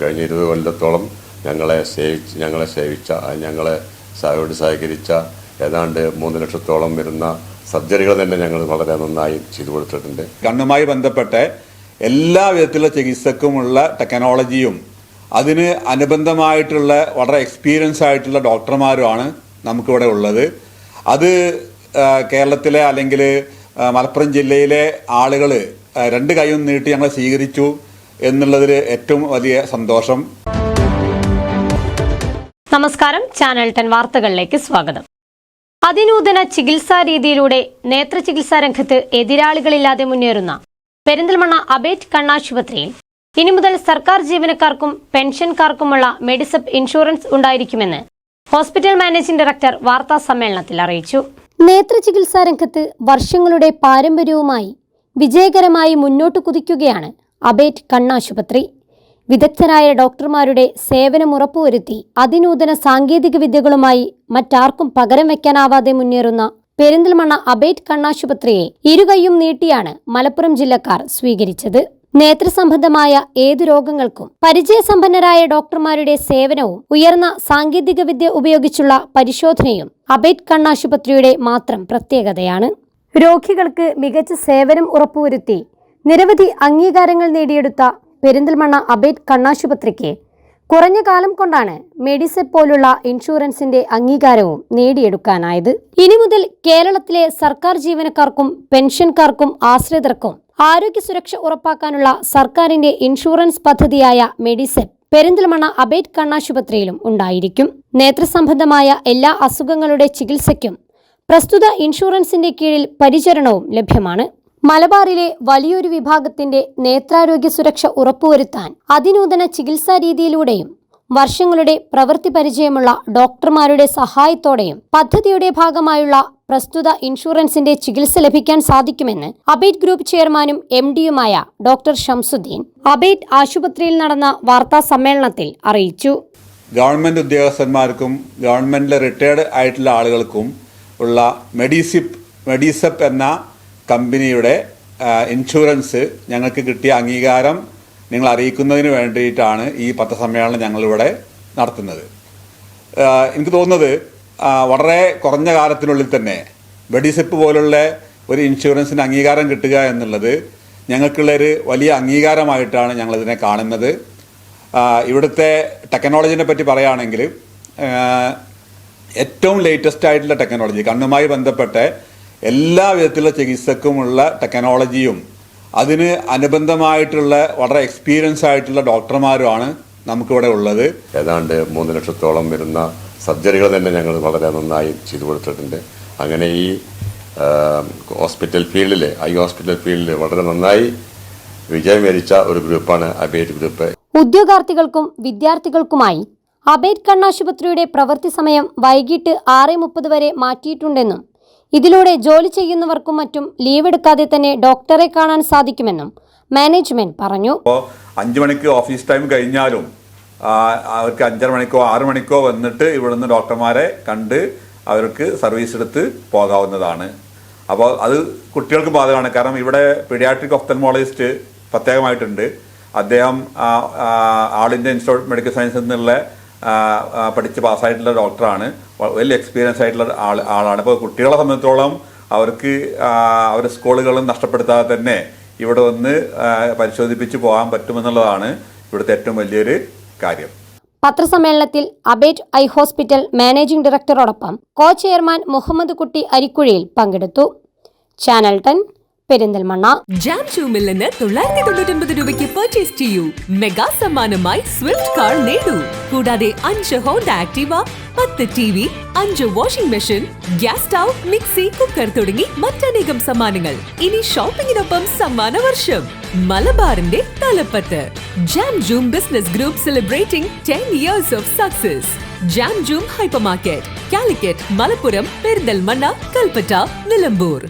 കഴിഞ്ഞ ഇരുപത് കൊല്ലത്തോളം ഞങ്ങളെ സേവിച്ച് ഞങ്ങളെ സേവിച്ച ഞങ്ങളെ സഹയോട് സഹകരിച്ച ഏതാണ്ട് മൂന്ന് ലക്ഷത്തോളം വരുന്ന സർജറികൾ തന്നെ ഞങ്ങൾ വളരെ നന്നായി ചെയ്തു കൊടുത്തിട്ടുണ്ട്. കണ്ണുമായി ബന്ധപ്പെട്ട് എല്ലാ വിധത്തിലുള്ള ചികിത്സക്കുമുള്ള ടെക്നോളജിയും അതിന് അനുബന്ധമായിട്ടുള്ള വളരെ എക്സ്പീരിയൻസ് ആയിട്ടുള്ള ഡോക്ടർമാരുമാണ് നമുക്കിവിടെ ഉള്ളത്. അത് കേരളത്തിലെ അല്ലെങ്കിൽ മലപ്പുറം ജില്ലയിലെ ആളുകൾ രണ്ട് കൈയും നീട്ടി ഞങ്ങളെ സ്വീകരിച്ചു. എന്നുള്ളതിൽ ഏറ്റവും വലിയ സന്തോഷം. നമസ്കാരം. ചാനൽ ടെൻ വാർത്തകളിലേക്ക് സ്വാഗതം. അതിനൂതന ചികിത്സാ രീതിയിലൂടെ നേത്ര ചികിത്സാ രംഗത്ത് എതിരാളികളില്ലാതെ മുന്നേറുന്ന പെരിന്തൽമണ്ണ അബേറ്റ് കണ്ണാശുപത്രിയിൽ ഇനി മുതൽ സർക്കാർ ജീവനക്കാർക്കും പെൻഷൻകാർക്കുമുള്ള മെഡിസപ്പ് ഇൻഷുറൻസ് ഉണ്ടായിരിക്കുമെന്ന് ഹോസ്പിറ്റൽ മാനേജിംഗ് ഡയറക്ടർ വാർത്താ സമ്മേളനത്തിൽ അറിയിച്ചു. നേത്ര ചികിത്സാ രംഗത്ത് വർഷങ്ങളുടെ പാരമ്പര്യവുമായി വിജയകരമായി മുന്നോട്ട് കുതിക്കുകയാണ് അബേറ്റ് കണ്ണാശുപത്രി. വിദഗ്ധരായ ഡോക്ടർമാരുടെ സേവനം ഉറപ്പുവരുത്തി അതിനൂതന സാങ്കേതിക വിദ്യകളുമായി മറ്റാർക്കും പകരം വയ്ക്കാനാവാതെ മുന്നേറുന്ന പെരിന്തൽമണ്ണ അബേറ്റ് കണ്ണാശുപത്രിയെ ഇരുകൈയും നീട്ടിയാണ് മലപ്പുറം ജില്ലക്കാർ സ്വീകരിച്ചത്. നേത്രസംബന്ധമായ ഏതു രോഗങ്ങൾക്കും പരിചയസമ്പന്നരായ ഡോക്ടർമാരുടെ സേവനവും ഉയർന്ന സാങ്കേതിക വിദ്യ ഉപയോഗിച്ചുള്ള പരിശോധനയും അബേറ്റ് കണ്ണാശുപത്രിയുടെ മാത്രം പ്രത്യേകതയാണ്. രോഗികൾക്ക് മികച്ച സേവനം ഉറപ്പുവരുത്തി നിരവധി അംഗീകാരങ്ങൾ നേടിയെടുത്ത പെരിന്തൽമണ്ണ അബേറ്റ് കണ്ണാശുപത്രിക്ക് കുറഞ്ഞ കാലം കൊണ്ടാണ് മെഡിസെപ്പ് പോലുള്ള ഇൻഷുറൻസിന്റെ അംഗീകാരവും നേടിയെടുക്കാനായത്. ഇനി മുതൽ കേരളത്തിലെ സർക്കാർ ജീവനക്കാർക്കും പെൻഷൻകാർക്കും ആശ്രിതർക്കും ആരോഗ്യ സുരക്ഷ ഉറപ്പാക്കാനുള്ള സർക്കാരിന്റെ ഇൻഷുറൻസ് പദ്ധതിയായ മെഡിസെപ്പ് പെരിന്തൽമണ്ണ അബേറ്റ് കണ്ണാശുപത്രിയിലും ഉണ്ടായിരിക്കും. നേത്രസംബന്ധമായ എല്ലാ അസുഖങ്ങളുടെ ചികിത്സയ്ക്കും പ്രസ്തുത ഇൻഷുറൻസിന്റെ കീഴിൽ പരിചരണവും ലഭ്യമാണ്. മലബാറിലെ വലിയൊരു വിഭാഗത്തിന്റെ നേത്രാരോഗ്യ സുരക്ഷ ഉറപ്പുവരുത്താൻ അതിനൂതന ചികിത്സാ രീതിയിലൂടെയും വർഷങ്ങളുടെ പ്രവൃത്തി പരിചയമുള്ള ഡോക്ടർമാരുടെ സഹായത്തോടെയും പദ്ധതിയുടെ ഭാഗമായുള്ള പ്രസ്തുത ഇൻഷുറൻസിന്റെ ചികിത്സ ലഭിക്കാൻ സാധിക്കുമെന്ന് അബേറ്റ് ഗ്രൂപ്പ് ചെയർമാനും എം ഡിയുമായ ഡോക്ടർ ഷംസുദ്ദീൻ അബേറ്റ് ആശുപത്രിയിൽ നടന്ന വാർത്താ സമ്മേളനത്തിൽ അറിയിച്ചു. ഗവൺമെന്റ് ഉദ്യോഗസ്ഥന്മാർക്കും ഗവൺമെന്റിലെ റിട്ടയർഡ് ആയിട്ടുള്ള ആളുകൾക്കും ഉള്ള മെഡിസിപ്പ് മെഡിസപ്പ് എന്ന കമ്പനിയുടെ ഇൻഷുറൻസ് ഞങ്ങൾക്ക് കിട്ടിയ അംഗീകാരം നിങ്ങൾ അറിയിക്കുന്നതിന് വേണ്ടിയിട്ടാണ് ഈ പത്രസമ്മേളനം ഞങ്ങളിവിടെ നടത്തുന്നത്. എനിക്ക് തോന്നുന്നത് വളരെ കുറഞ്ഞ കാലത്തിനുള്ളിൽ തന്നെ വെടിസെപ്പ് പോലുള്ള ഒരു ഇൻഷുറൻസിന് അംഗീകാരം കിട്ടുക എന്നുള്ളത് ഞങ്ങൾക്കുള്ളൊരു വലിയ അംഗീകാരമായിട്ടാണ് ഞങ്ങളിതിനെ കാണുന്നത്. ഇവിടുത്തെ ടെക്നോളജിനെ പറ്റി പറയുകയാണെങ്കിൽ ഏറ്റവും ലേറ്റസ്റ്റ് ആയിട്ടുള്ള ടെക്നോളജി കണ്ണുമായി ബന്ധപ്പെട്ട് എല്ലാ വിധത്തിലുള്ള ചികിത്സക്കുമുള്ള ടെക്നോളജിയും അതിന് അനുബന്ധമായിട്ടുള്ള വളരെ എക്സ്പീരിയൻസ് ആയിട്ടുള്ള ഡോക്ടർമാരുമാണ് നമുക്കിവിടെ ഉള്ളത്. ഏതാണ്ട് മൂന്ന് ലക്ഷത്തോളം വരുന്ന സർജറികൾ തന്നെ ഞങ്ങൾ വളരെ നന്നായി ചെയ്തു കൊടുത്തിട്ടുണ്ട്. അങ്ങനെ ഈ ഹോസ്പിറ്റൽ ഫീൽഡിൽ ഐ ഹോസ്പിറ്റൽ ഫീൽഡിൽ വളരെ നന്നായി വിജയം വരിച്ച ഒരു ഗ്രൂപ്പാണ് അബേറ്റ് ഗ്രൂപ്പ്. ഉദ്യോഗാർത്ഥികൾക്കും വിദ്യാർത്ഥികൾക്കുമായി അബേറ്റ് കണ്ണാശുപത്രിയുടെ പ്രവൃത്തി സമയം വൈകിട്ട് ആറ് മുപ്പത് വരെ മാറ്റിയിട്ടുണ്ടെന്നും ഇതിലൂടെ ജോലി ചെയ്യുന്നവർക്കും മറ്റും ലീവ് എടുക്കാതെ തന്നെ ഡോക്ടറെ കാണാൻ സാധിക്കുമെന്നും മാനേജ്മെന്റ് പറഞ്ഞു. അഞ്ചു മണിക്ക് ഓഫീസ് ടൈം കഴിഞ്ഞാലും അവർക്ക് അഞ്ചര മണിക്കോ ആറു മണിക്കോ വന്നിട്ട് ഇവിടുന്ന് ഡോക്ടർമാരെ കണ്ട് അവർക്ക് സർവീസ് എടുത്ത് പോകാവുന്നതാണ്. അപ്പോൾ അത് കുട്ടികൾക്ക് ബാധകമാണ്. കാരണം ഇവിടെ പീഡിയാട്രിക് ഒഫ്തൽമോളജിസ്റ്റ് പ്രത്യേകമായിട്ടുണ്ട്. അദ്ദേഹം ആൾ ഇന്ത്യ ഇൻസ്റ്റിറ്റ്യൂട്ട് മെഡിക്കൽ സയൻസിൽ നിന്നുള്ള പഠിച്ച് പാസ്സായിട്ടുള്ള ഡോക്ടറാണ്. വലിയ എക്സ്പീരിയൻസ് ആയിട്ടുള്ള ആൾ ആളാണ്. അപ്പോൾ കുട്ടികളെ സംബന്ധിച്ചോളം അവർക്ക് അവരുടെ സ്കൂളുകളും നഷ്ടപ്പെടുത്താതെ തന്നെ ഇവിടെ വന്ന് പരിശോധിപ്പിച്ച് പോകാൻ പറ്റുമെന്നുള്ളതാണ് ഇവിടുത്തെ ഏറ്റവും വലിയൊരു കാര്യം. പത്രസമ്മേളനത്തിൽ അബേറ്റ് ഐ ഹോസ്പിറ്റൽ മാനേജിംഗ് ഡയറക്ടറോടൊപ്പം കോ ചെയർമാൻ മുഹമ്മദ് കുട്ടി അരിക്കുഴിയിൽ പങ്കെടുത്തു. Channel ten Perinthalmanna. ജാം ഷൂമിൽ നിന്ന് തൊള്ളായിരത്തി തൊണ്ണൂറ്റൊൻപത് രൂപയ്ക്ക് പർച്ചേസ് ചെയ്യൂ. മെഗാ സമ്മാനമായി സ്വിഫ്റ്റ് കാർ നേടൂ. കൂടാതെ അഞ്ച് ഹോണ്ട ആക്ടീവ പത്ത് ടി വി അഞ്ച് washing machine gas stove mixie cooker തുടങ്ങി മറ്റനേകം സമ്മാനങ്ങൾ. ഇനി ഷോപ്പിംഗിനൊപ്പം സമ്മാന വർഷം മലബാറിന്റെ തലപ്പത്ത്. Jam Joom business group celebrating ten years of success Jam Joom hypermarket Calicut Malappuram Perinthalmanna Kalpetta Nilambur.